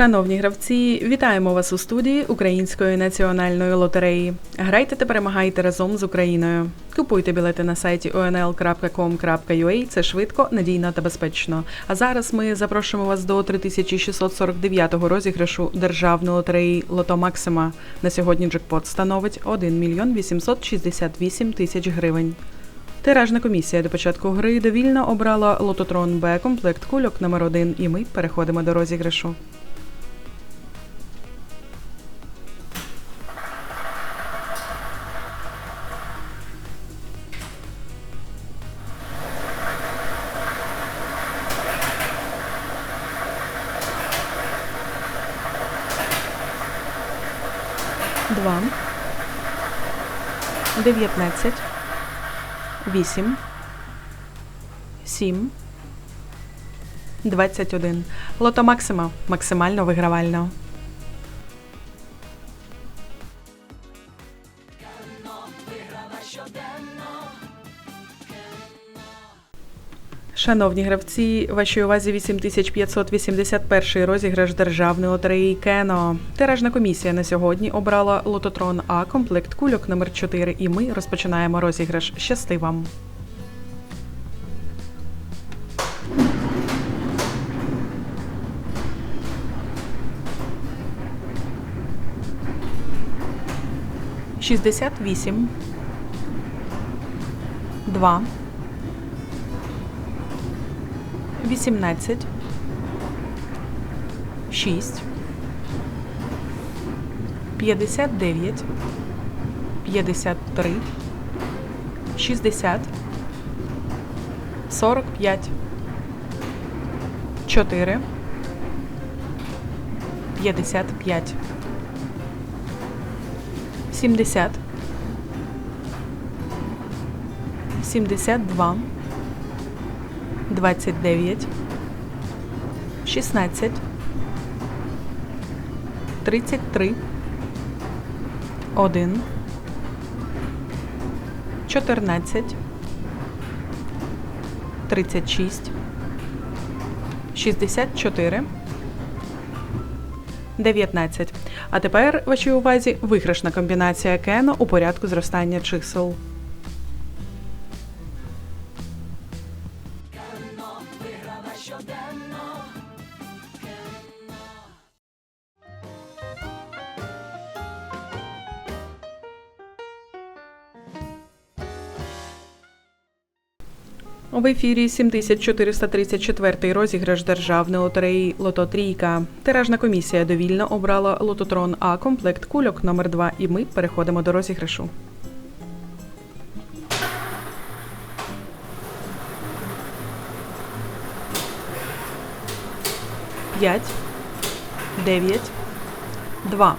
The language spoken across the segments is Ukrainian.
Шановні гравці, вітаємо вас у студії Української національної лотереї. Грайте та перемагайте разом з Україною. Купуйте білети на сайті onl.com.ua. Це швидко, надійно та безпечно. А зараз ми запрошуємо вас до 3649-го розіграшу державної лотереї Лото Максима. На сьогодні джекпот становить 1 мільйон 868 тисяч гривень. Тиражна комісія до початку гри довільно обрала лототрон Б комплект кульок номер 1 і ми переходимо до розіграшу. Два. Дев'ятнадцять. Вісім. Сім. Двадцять один. Лото Максима. Максимально вигравально. Шановні гравці, вашій увазі 8581 розіграш державної лотереї Кено. Тиражна комісія на сьогодні обрала лототрон А комплект кульок номер 4 і ми розпочинаємо розіграш. Щасти вам! Шістдесят вісім. Два. 18, 6, 59, 53, 60, 45, 4, 55, 70, 72, 29, 16, 33, 1, 14, 36, 64, 19. А тепер вашій увазі виграшна комбінація Кено у порядку зростання чисел. В ефірі 7434 розіграш державної лотереї Лото Трійка. Тиражна комісія довільно обрала лототрон А комплект кульок номер 2 і ми переходимо до розіграшу. П'ять, дев'ять, два.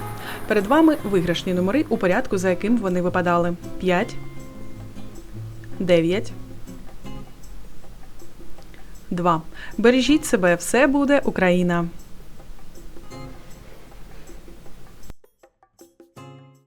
Перед вами виграшні номери у порядку, за яким вони випадали. П'ять, дев'ять. 2. Бережіть себе, все буде Україна.